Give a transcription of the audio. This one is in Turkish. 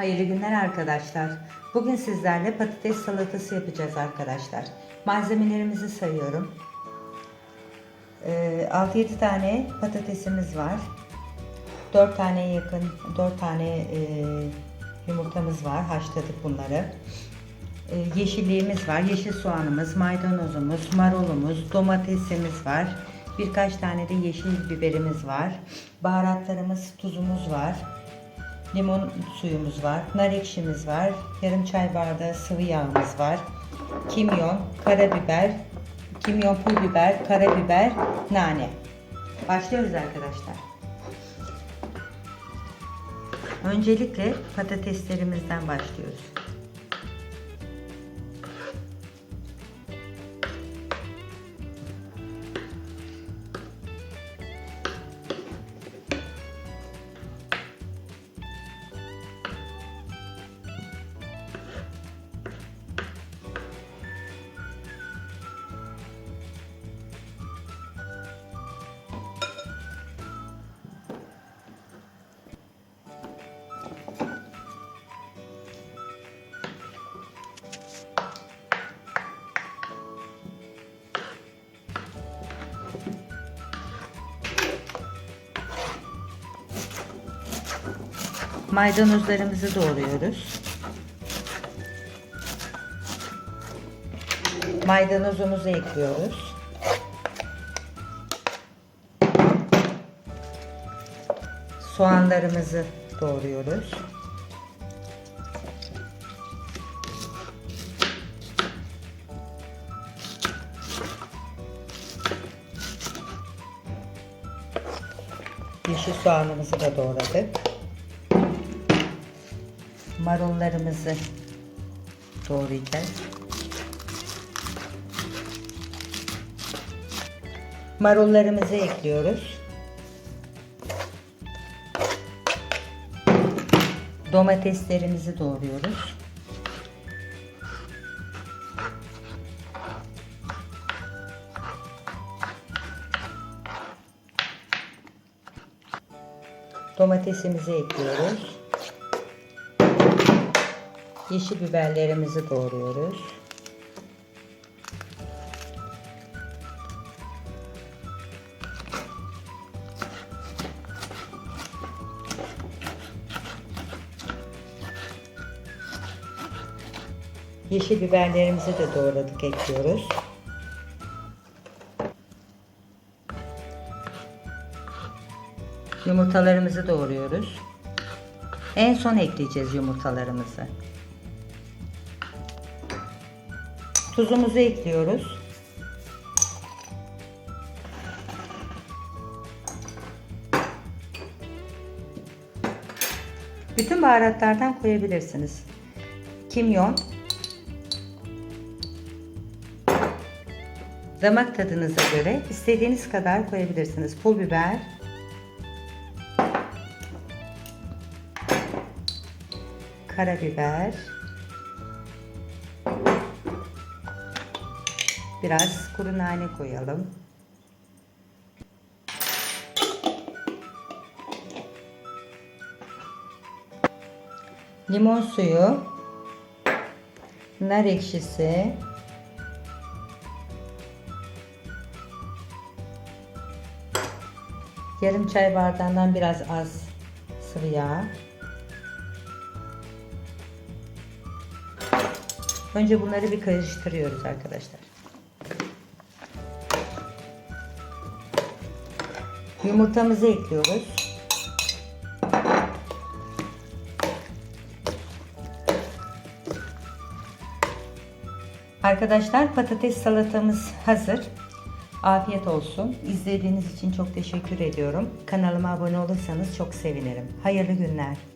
Hayırlı günler arkadaşlar. Bugün sizlerle patates salatası yapacağız arkadaşlar. Malzemelerimizi sayıyorum. Ee, 6-7 tane patatesimiz var. 4 tane yakın, 4 tane e, yumurtamız var. Haşladık bunları. Ee, yeşilliğimiz var. Yeşil soğanımız, maydanozumuz, marulumuz, domatesimiz var. Birkaç tane de yeşil biberimiz var. Baharatlarımız, tuzumuz var. Limon suyumuz var. Nar ekşimiz var. Yarım çay bardağı sıvı yağımız var. Kimyon, karabiber, kimyon, pul biber, karabiber, nane. Başlıyoruz arkadaşlar. Öncelikle patateslerimizden başlıyoruz. Maydanozlarımızı doğruyoruz. Maydanozumuzu ekliyoruz. Soğanlarımızı doğruyoruz. Yeşil soğanımızı da doğradık. Marullarımızı doğrayacağız. Marullarımızı ekliyoruz. Domateslerimizi doğruyoruz. Domatesimizi ekliyoruz. Yeşil biberlerimizi doğruyoruz. Yeşil biberlerimizi de doğradık ekliyoruz. Yumurtalarımızı doğruyoruz. En son ekleyeceğiz yumurtalarımızı. Tuzumuzu ekliyoruz. Bütün baharatlardan koyabilirsiniz. Kimyon, damak tadınıza göre istediğiniz kadar koyabilirsiniz. Pul biber, karabiber, biraz kuru nane koyalım. Limon suyu, nar ekşisi, yarım çay bardağından biraz az sıvı yağ. Önce bunları bir karıştırıyoruz arkadaşlar. Yumurtamızı ekliyoruz. Arkadaşlar patates salatamız hazır. Afiyet olsun. İzlediğiniz için çok teşekkür ediyorum. Kanalıma abone olursanız çok sevinirim. Hayırlı günler.